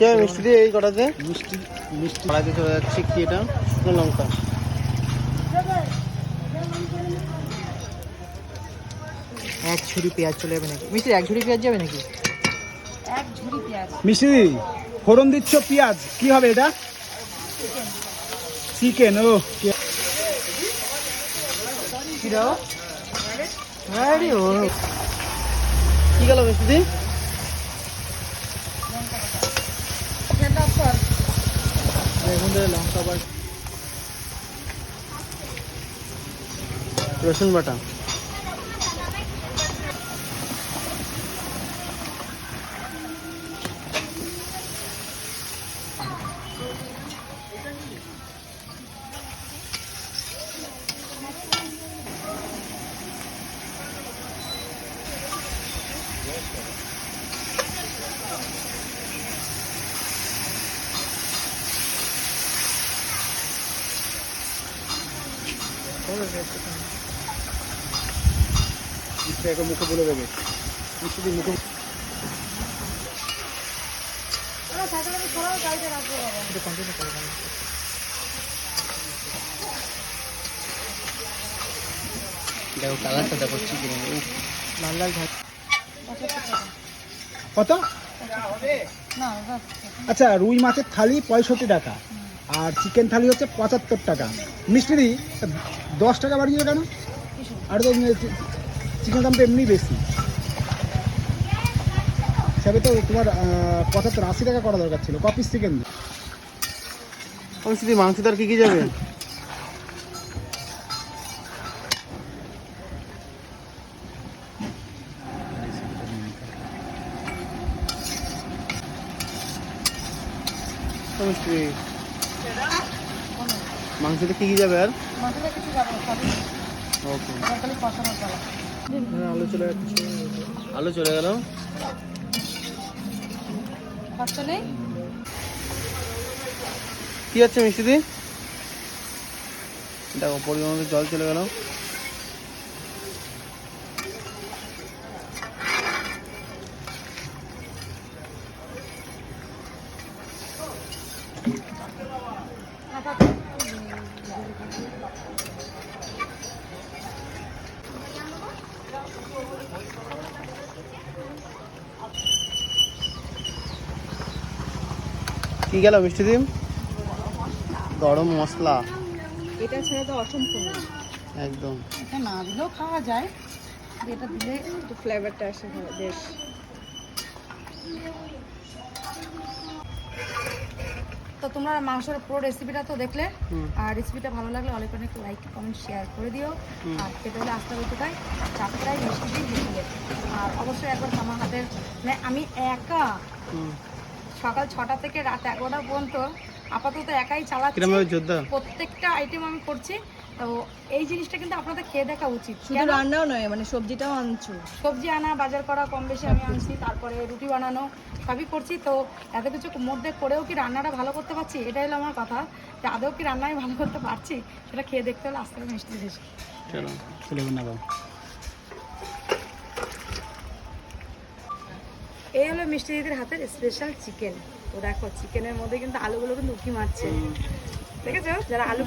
কি হবে মিষ্টি দিয়ে এই কটাতে। মিষ্টি মিষ্টি কড়াইতে চলে যাচ্ছে কি এটা? শুকনো লঙ্কা। এক ঝুড়ি পেঁয়াজ চলে যাবে নাকি? মিষ্টি এক ঝুড়ি পেঁয়াজ যাবে নাকি? এক ঝুড়ি পেঁয়াজ। মিষ্টি ফোড়ন দিচ্ছ পেঁয়াজ কি হবে এটা? চিকেন কি ও। কি গেল মিষ্টি এখন ধরে লঙ্কা বাটা রসুন বাটা। মুখে বলে দেবে। মিষ্টি দি মুখে একটু কন্টিনিউ করে দাও দেখো কালারটা দেখো চিকেন লাল লাল ভাত কত? আচ্ছা রুই মাছের থালি পঁয়ষট্টি টাকা। আর চিকেন থালি হচ্ছে পঁচাত্তর টাকা। মিষ্টি দশ টাকা বাড়িয়ে কেন? আর তো চিকেন দাম তো এমনি বেশি। হিসাবে তো তোমার পঁচাত্তর আশি টাকা করা দরকার ছিল। কপিস চিকেন দি। মাংস তার কি কি যাবে? মিষ্টি দি, মাংসতে কি কি যাবে আর? মশলা কিছু যাবে না সবই ওকে। খালি চলা আলু চলে যাচ্ছে আলু চলে গেল। নেই? কি আছে মিষ্টি দি? দেখো পরিমাণ জল চলে গেল। কি গেল মিষ্টি দি গরম মশলা। এটা ছেড়ে তো অসম্পূর্ণ একদম। এটা না দিলেও খাওয়া যায় এটা দিলে একটু ফ্লেভারটা আসে বেশ। তো তোমরা মাংসের পুরো রেসিপিটা তো দেখলে। আর রেসিপিটা ভালো লাগলে অনেক অনেক লাইক কমেন্ট শেয়ার করে দিও। আর খেতে হলে আসতে হবে কোথায় চারটায় মিষ্টি দিয়ে বিকেলে আর অবশ্যই একবার আমার হাতের মানে আমি একা সকাল ছটা থেকে রাত এগারোটা পর্যন্ত আপাতত একাই চালাচ্ছি। প্রত্যেকটা আইটেম আমি করছি। তো এই জিনিসটা কিন্তু আপনাদের খেয়ে দেখা উচিত। শুধু রান্নাও নয় মানে সবজিটাও আনছো। সবজি আনা বাজার করা কম বেশি আমি আনছি তারপরে রুটি বানানো সবই করছি। তো এত কিছু মধ্যে করেও কি রান্নাটা ভালো করতে পারছি? এটাই হলো আমার কথা। যে আদৌ কি রান্না আমি ভালো করতে পারছি? সেটা খেয়ে দেখতে হলে আস্তে করে মিষ্টি দিয়েছি চলো চলে না এই হলো মিষ্টি দিদির হাতের স্পেশাল চিকেন তো দেখো চিকেনের মধ্যে কিন্তু আলুগুলো কিন্তু উঁকি মারছে। দেখেছ? যারা আলু